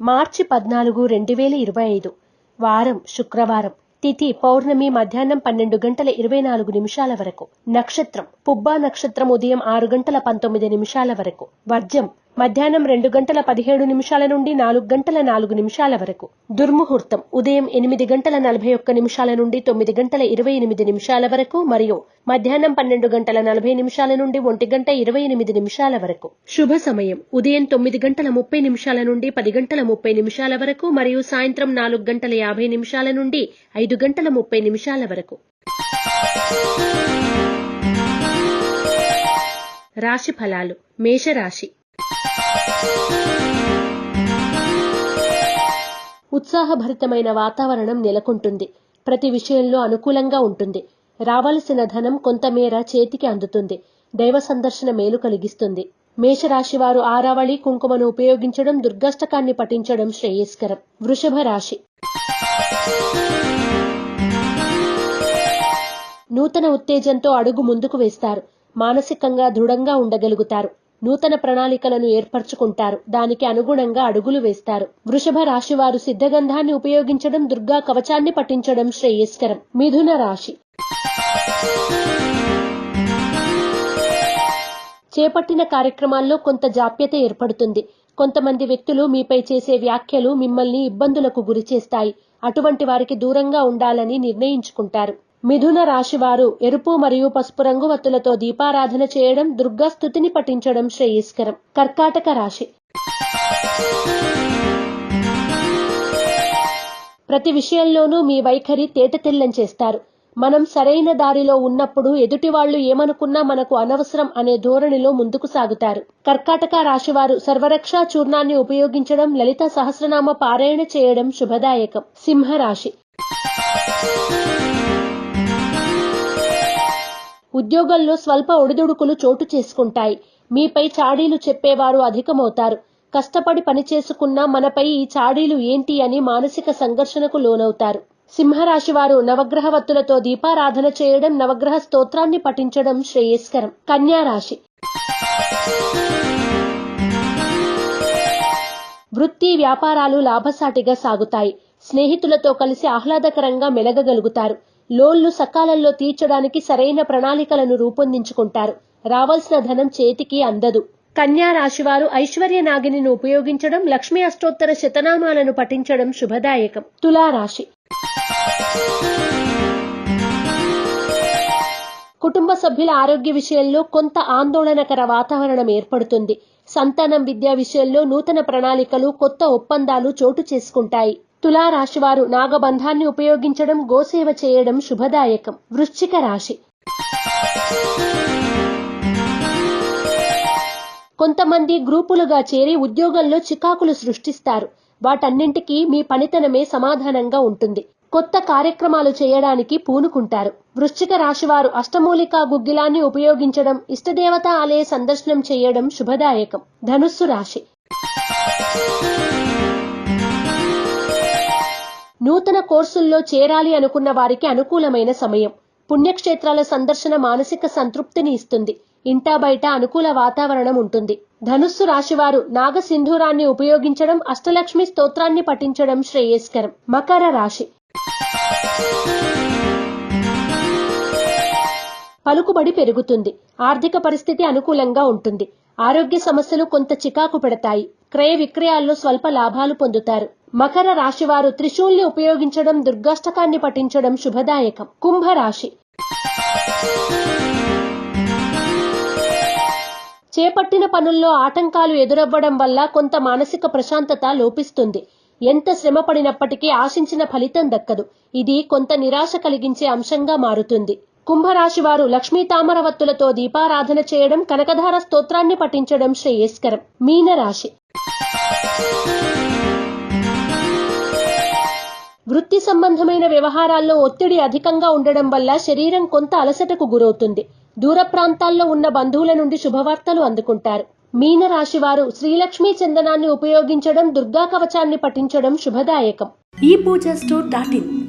మార్చి పద్నాలుగు రెండు వేల ఇరవై ఐదు. వారం శుక్రవారం. తిథి పౌర్ణమి మధ్యాహ్నం పన్నెండు గంటల ఇరవై నాలుగు నిమిషాల వరకు. నక్షత్రం పుబ్బా నక్షత్రం ఉదయం ఆరు గంటల పంతొమ్మిది నిమిషాల వరకు. వర్జం మధ్యాహ్నం రెండు గంటల పదిహేడు నిమిషాల నుండి నాలుగు గంటల నాలుగు నిమిషాల వరకు. దుర్ముహూర్తం. ఉదయం ఎనిమిది గంటల నలభై ఒక్క నిమిషాల నుండి తొమ్మిది గంటల ఇరవై ఎనిమిది నిమిషాల వరకు మరియు మధ్యాహ్నం పన్నెండు గంటల నలభై నిమిషాల నుండి ఒంటి గంట ఇరవై ఎనిమిది నిమిషాల వరకు. శుభ సమయం. ఉదయం తొమ్మిది గంటల ముప్పై నిమిషాల నుండి పది గంటల ముప్పై నిమిషాల వరకు మరియు సాయంత్రం నాలుగు గంటల యాభై నిమిషాల నుండి ఐదు గంటల ముప్పై నిమిషాల వరకు. రాశి ఫలాలు. మేషరాశి. ఉత్సాహభరితమైన వాతావరణం నెలకొంటుంది. ప్రతి విషయంలో అనుకూలంగా ఉంటుంది. రావలసిన ధనం కొంతమేర చేతికి అందుతుంది. దైవ సందర్శన మేలు కలిగిస్తుంది. మేషరాశి వారు ఆరావళి కుంకుమను ఉపయోగించడం దుర్గష్టకాన్ని పఠించడం శ్రేయస్కరం. వృషభ రాశి. నూతన ఉత్తేజంతో అడుగు ముందుకు వేస్తారు. మానసికంగా దృఢంగా ఉండగలుగుతారు. నూతన ప్రణాళికలను ఏర్పరచుకుంటారు. దానికి అనుగుణంగా అడుగులు వేస్తారు. వృషభ రాశి వారు సిద్ధగంధాన్ని ఉపయోగించడం దుర్గా కవచాన్ని పఠించడం శ్రేయస్కరం. మిథున రాశి. చేపట్టిన కార్యక్రమాల్లో కొంత జాప్యత ఏర్పడుతుంది. కొంతమంది వ్యక్తులు మీపై చేసే వ్యాఖ్యలు మిమ్మల్ని ఇబ్బందులకు గురిచేస్తాయి. అటువంటి వారికి దూరంగా ఉండాలని నిర్ణయించుకుంటారు. మిథున రాశి వారు ఎరుపు మరియు పసుపు రంగు వత్తులతో దీపారాధన చేయడం దుర్గా స్థుతిని పఠించడం శ్రేయస్కరం. కర్కాటక రాశి. ప్రతి విషయంలోనూ మీ వైఖరి తేటతెల్లం చేస్తారు. మనం సరైన దారిలో ఉన్నప్పుడు ఎదుటి వాళ్ళు ఏమనుకున్నా మనకు అనవసరం అనే ధోరణిలో ముందుకు సాగుతారు. కర్కాటక రాశివారు సర్వరక్షా చూర్ణాన్ని ఉపయోగించడం లలిత సహస్రనామ పారాయణ చేయడం శుభదాయకం. సింహరాశి. ఉద్యోగంలో స్వల్ప ఒడిదుడుకులు చోటు చేసుకుంటాయి. మీపై చాడీలు చెప్పేవారు అధికమవుతారు. కష్టపడి పనిచేసుకున్నా మనపై ఈ చాడీలు ఏంటి అని మానసిక సంఘర్షణకు లోనవుతారు. సింహరాశి వారు నవగ్రహ వత్తులతో దీపారాధన చేయడం నవగ్రహ స్తోత్రాన్ని పఠించడం శ్రేయస్కరం. కన్యా రాశి వృత్తి వ్యాపారాలు లాభసాటిగా సాగుతాయి. స్నేహితులతో కలిసి ఆహ్లాదకరంగా మెలగగలుగుతారు. లోన్లు సకాలంలో తీర్చడానికి సరైన ప్రణాళికలను రూపొందించుకుంటారు. రావాల్సిన ధనం చేతికి అందదు. కన్యా రాశివారు ఐశ్వర్య నాగిని ఉపయోగించడం లక్ష్మీ అష్టోత్తర శతనామాలను పఠించడం శుభదాయకం. తులారాశి. కుటుంబ సభ్యుల ఆరోగ్య విషయంలో కొంత ఆందోళనకర వాతావరణం ఏర్పడుతుంది. సంతానం విద్యా విషయంలో నూతన ప్రణాళికలు కొత్త ఒప్పందాలు చోటు చేసుకుంటాయి. తులారాశివారు నాగబంధాన్ని ఉపయోగించడం గోసేవ చేయడం శుభదాయకం. వృశ్చిక రాశి. కొంతమంది గ్రూపులుగా చేరి ఉద్యోగంలో చికాకులు సృష్టిస్తారు. వాటన్నింటికీ మీ పనితనమే సమాధానంగా ఉంటుంది. కొత్త కార్యక్రమాలు చేయడానికి పూనుకుంటారు. వృశ్చిక రాశివారు అష్టమూలికా గుగ్గిలాన్ని ఉపయోగించడం ఇష్టదేవత ఆలయ సందర్శనం చేయడం శుభదాయకం. ధనుస్సు రాశి. నూతన కోర్సుల్లో చేరాలి అనుకున్న వారికి అనుకూలమైన సమయం. పుణ్యక్షేత్రాల సందర్శన మానసిక సంతృప్తిని ఇస్తుంది. ఇంటా బయట అనుకూల వాతావరణం ఉంటుంది. ధనుస్సు రాశివారు నాగసింధూరాన్ని ఉపయోగించడం అష్టలక్ష్మి స్తోత్రాన్ని పఠించడం శ్రేయస్కరం. మకర రాశి. పలుకుబడి పెరుగుతుంది. ఆర్థిక పరిస్థితి అనుకూలంగా ఉంటుంది. ఆరోగ్య సమస్యలు కొంత చికాకు పెడతాయి. క్రయ విక్రయాల్లో స్వల్ప లాభాలు పొందుతారు. మకర రాశివారు త్రిశూల్ని ఉపయోగించడం దుర్గాష్టకాన్ని పఠించడం శుభదాయకం. కుంభరాశి. చేపట్టిన పనుల్లో ఆటంకాలు ఎదురవ్వడం వల్ల కొంత మానసిక ప్రశాంతత లోపిస్తుంది. ఎంత శ్రమ పడినప్పటికీ ఆశించిన ఫలితం దక్కదు. ఇది కొంత నిరాశ కలిగించే అంశంగా మారుతుంది. కుంభరాశి వారు లక్ష్మీ తామరవత్తులతో దీపారాధన చేయడం కనకధార స్తోత్రాన్ని పఠించడం శ్రేయస్కరం. మీనరాశి వృత్తి సంబంధమైన వ్యవహారాల్లో ఒత్తిడి అధికంగా ఉండడం వల్ల శరీరం కొంత అలసటకు గురవుతుంది. దూర ప్రాంతాల్లో ఉన్న బంధువుల నుండి శుభవార్తలు అందుకుంటారు. మీన రాశి వారు శ్రీలక్ష్మీ చందనాన్ని ఉపయోగించడం దుర్గా కవచాన్ని పఠించడం శుభదాయకం. ఈ పూజ స్టోర్ డాట్ ఇన్.